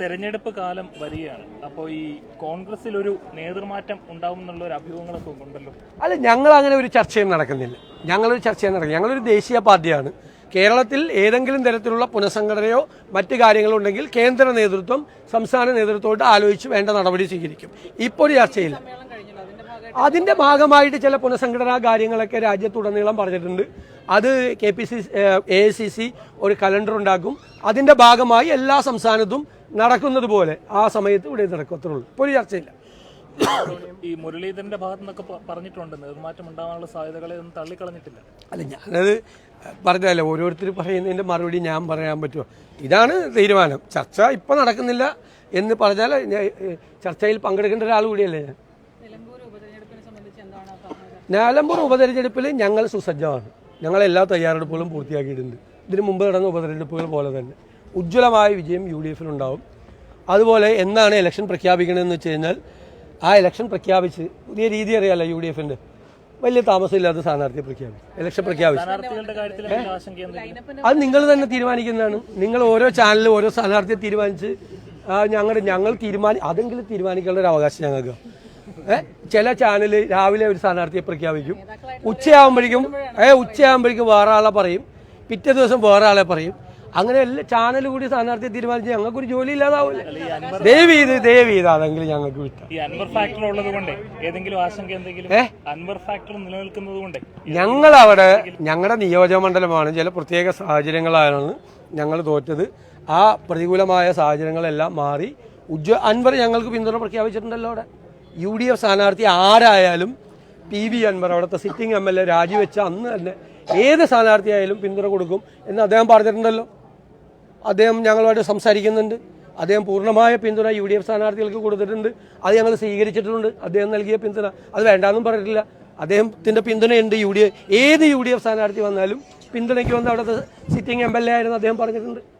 തെരഞ്ഞെടുപ്പ് കാലം വരികയാണ്. അപ്പോൾ ഈ കോൺഗ്രസിൽ ഒരു നേതൃമാറ്റം ഉണ്ടാവും എന്നുള്ള ഒരു അഭ്യൂഹങ്ങളൊക്കെ ഉണ്ടല്ലോ. അല്ല ഞങ്ങൾ അങ്ങനെ ഒരു ചർച്ചയും നടക്കുന്നില്ല. ഞങ്ങളൊരു ചർച്ചയും നടക്കുന്നില്ല ഞങ്ങളൊരു ദേശീയ പാർട്ടിയാണ്. കേരളത്തിൽ ഏതെങ്കിലും തരത്തിലുള്ള പുനഃസംഘടനയോ മറ്റു കാര്യങ്ങളോ ഉണ്ടെങ്കിൽ കേന്ദ്ര നേതൃത്വം സംസ്ഥാന നേതൃത്വമായിട്ട് ആലോചിച്ച് വേണ്ട നടപടി സ്വീകരിക്കും. ഇപ്പോൾ ഒരു ചർച്ചയില്ല. അതിന്റെ ഭാഗമായിട്ട് ചില പുനഃസംഘടനാ കാര്യങ്ങളൊക്കെ രാജ്യത്തുടനീളം പറഞ്ഞിട്ടുണ്ട്. അത് K P C A I C C ഒരു കലണ്ടർ ഉണ്ടാക്കും. അതിന്റെ ഭാഗമായി എല്ലാ സംസ്ഥാനത്തും നടക്കുന്നത് പോലെ ആ സമയത്ത് ഇവിടെ നടക്കത്തുള്ളൂ ഇപ്പോൾ ഒരു ചർച്ചയില്ല. ഈ മുരളീധരന്റെ ഭാഗത്തു നിന്നൊക്കെ പറഞ്ഞിട്ടുണ്ട് നിർമാറ്റം ഉണ്ടാവാനുള്ള സാധ്യതകളെ ഒന്നും തള്ളിക്കളഞ്ഞിട്ടില്ല. അല്ല ഞാനത് പറഞ്ഞതല്ല ഓരോരുത്തർ പറയുന്നതിന്റെ മറുപടി ഞാൻ പറയാൻ പറ്റുമോ? ഇതാണ് തീരുമാനം. ചർച്ച ഇപ്പം നടക്കുന്നില്ല എന്ന് പറഞ്ഞാൽ ചർച്ചയിൽ പങ്കെടുക്കേണ്ട ഒരാൾ കൂടിയല്ലേ ഞാൻ? നിലമ്പൂർ ഉപതെരഞ്ഞെടുപ്പിനെ സംബന്ധിച്ച് എന്താണ് പറഞ്ഞത് നാലമ്പൂർ ഉപതെരഞ്ഞെടുപ്പിൽ ഞങ്ങൾ സുസജ്ജമാണ്. ഞങ്ങൾ എല്ലാ തയ്യാറെടുപ്പുകളും പൂർത്തിയാക്കിയിട്ടുണ്ട്. ഇതിനു മുമ്പ് നടന്ന ഉപതെരഞ്ഞെടുപ്പുകൾ പോലെ തന്നെ. ഉജ്ജ്വലമായ വിജയം യു ഡി എഫിനുണ്ടാവും അതുപോലെ എന്നാണ് ഇലക്ഷൻ പ്രഖ്യാപിക്കണമെന്ന് വെച്ച് കഴിഞ്ഞാൽ ആ ഇലക്ഷൻ പ്രഖ്യാപിച്ച് പുതിയ രീതി അറിയാലോ യു ഡി എഫിന്റെ വലിയ താമസമില്ലാത്ത സ്ഥാനാർത്ഥിയെ പ്രഖ്യാപിക്കും. ഇലക്ഷൻ പ്രഖ്യാപിച്ചു. അത് നിങ്ങൾ തന്നെ തീരുമാനിക്കുന്നതാണ്. നിങ്ങൾ ഓരോ ചാനലും ഓരോ സ്ഥാനാർത്ഥിയെ തീരുമാനിച്ച് ഞങ്ങളുടെ ഞങ്ങൾ തീരുമാനി അതെങ്കിലും തീരുമാനിക്കേണ്ട ഒരു അവകാശം ഞങ്ങൾക്ക്. ഏ? ചില ചാനൽ രാവിലെ ഒരു സ്ഥാനാർത്ഥിയെ പ്രഖ്യാപിക്കും. ഉച്ചയാകുമ്പോഴേക്കും ഏ ഉച്ചയാകുമ്പോഴേക്കും വേറെ ആളെ പറയും. പിറ്റേ ദിവസം വേറെ ആളെ പറയും. അങ്ങനെ എല്ലാ ചാനൽ കൂടി സ്ഥാനാർത്ഥിയെ തീരുമാനിച്ച് ഞങ്ങൾക്കൊരു ജോലി ഇല്ലാതാവില്ല. ദയവ് ചെയ്ത് ദയവ് ചെയ്ത് അതെങ്കിലും ഞങ്ങൾക്ക് വിട്ടാം. ഈ അൻവർ ഫാക്ടർ ഉള്ളത് കൊണ്ടേ ഏതെങ്കിലും ആശങ്ക എന്തെങ്കിലും? അൻവർ ഫാക്ടർ നിലനിൽക്കുന്നത് കൊണ്ടേ. ഞങ്ങൾ അവിടെ ഞങ്ങളുടെ നിയോജക മണ്ഡലമാണ് ചില പ്രത്യേക സാഹചര്യങ്ങളാണ് ഞങ്ങൾ തോറ്റത്. ആ പ്രതികൂലമായ സാഹചര്യങ്ങളെല്ലാം മാറി ഉജ്ജ അൻവർ ഞങ്ങൾക്ക് പിന്തുണ പ്രഖ്യാപിച്ചിട്ടുണ്ടല്ലോ അവിടെ. യു ഡി എഫ് സ്ഥാനാർത്ഥി ആരായാലും പി വി അൻവർ അവിടുത്തെ സിറ്റിംഗ് എം എൽ എ രാജിവെച്ച അന്ന് തന്നെ ഏത് സ്ഥാനാർത്ഥിയായാലും പിന്തുണ കൊടുക്കും എന്ന് അദ്ദേഹം പറഞ്ഞിട്ടുണ്ടല്ലോ. അദ്ദേഹം ഞങ്ങളുമായിട്ട് സംസാരിക്കുന്നുണ്ട്. അദ്ദേഹം പൂർണമായ പിന്തുണ യു ഡി എഫ് സ്ഥാനാർത്ഥികൾക്ക് കൊടുത്തിട്ടുണ്ട്. അത് ഞങ്ങൾ സ്വീകരിച്ചിട്ടുണ്ട്. അദ്ദേഹം നൽകിയ പിന്തുണ. അത് വേണ്ടാന്നും പറഞ്ഞിട്ടില്ല. അദ്ദേഹത്തിന്റെ പിന്തുണയുണ്ട് യു ഡി എഫ് ഏത് യു ഡി എഫ് സ്ഥാനാർത്ഥി വന്നാലും പിന്തുണയ്ക്ക് വന്ന് അവിടുത്തെ സിറ്റിംഗ് എം എൽ എ ആയിരുന്നു അദ്ദേഹം പറഞ്ഞിട്ടുണ്ട്.